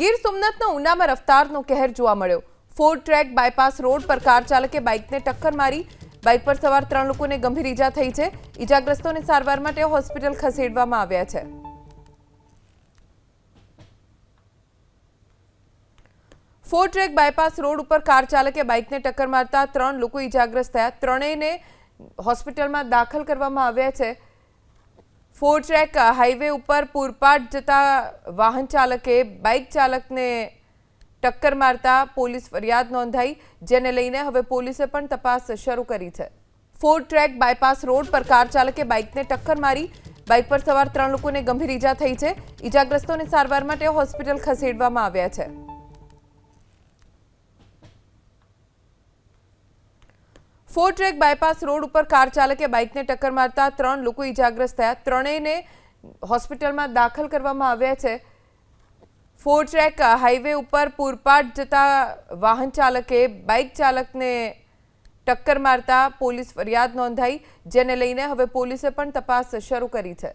ગીર સોમનાથના ઉનામાં રફતારનો કહેર જોવા મળ્યો. ફોર ટ્રેક બાયપાસ રોડ પર કાર ચાલકે બાઇકને ટક્કર મારી. બાઇક પર સવાર ત્રણ લોકોને ગંભીર ઈજા થઈ છે. ઈજાગ્રસ્તોને સારવાર માટે હોસ્પિટલ ખસેડવામાં આવ્યા છે. ફોર ટ્રેક બાયપાસ રોડ ઉપર કાર ચાલકે બાઇકને ટક્કર મારતા ત્રણ લોકો ઈજાગ્રસ્ત થયા. ત્રણેયને હોસ્પિટલમાં દાખલ કરવામાં આવ્યા છે. ફોર ટ્રેક હાઈવે ઉપર પૂરપાટ જતા વાહન ચાલકે બાઇક ચાલકને ટક્કર મારતા પોલીસ ફરિયાદ નોંધાઈ, જેને લઈને હવે પોલીસે પણ તપાસ શરૂ કરી છે. ફોર ટ્રેક બાયપાસ રોડ પર કાર ચાલકે બાઇકને ટક્કર મારી, બાઇક પર સવાર ત્રણ લોકોને ગંભીર ઈજા થઈ છે. ઈજાગ્રસ્તોને સારવાર માટે હોસ્પિટલ ખસેડવામાં આવ્યા છે. ફોર ટ્રેક બાયપાસ રોડ ઉપર કાર ચાલકે બાઇકને ટક્કર મારતા ત્રણ લોકો ઈજાગ્રસ્ત થયા. ત્રણેયને હોસ્પિટલમાં દાખલ કરવામાં આવ્યા છે. ફોર ટ્રેક હાઈવે ઉપર પૂરપાટ જતા વાહન ચાલકે બાઇક ચાલકને ટક્કર મારતા પોલીસ ફરિયાદ નોંધાઈ, જેને લઈને હવે પોલીસે પણ તપાસ શરૂ કરી છે.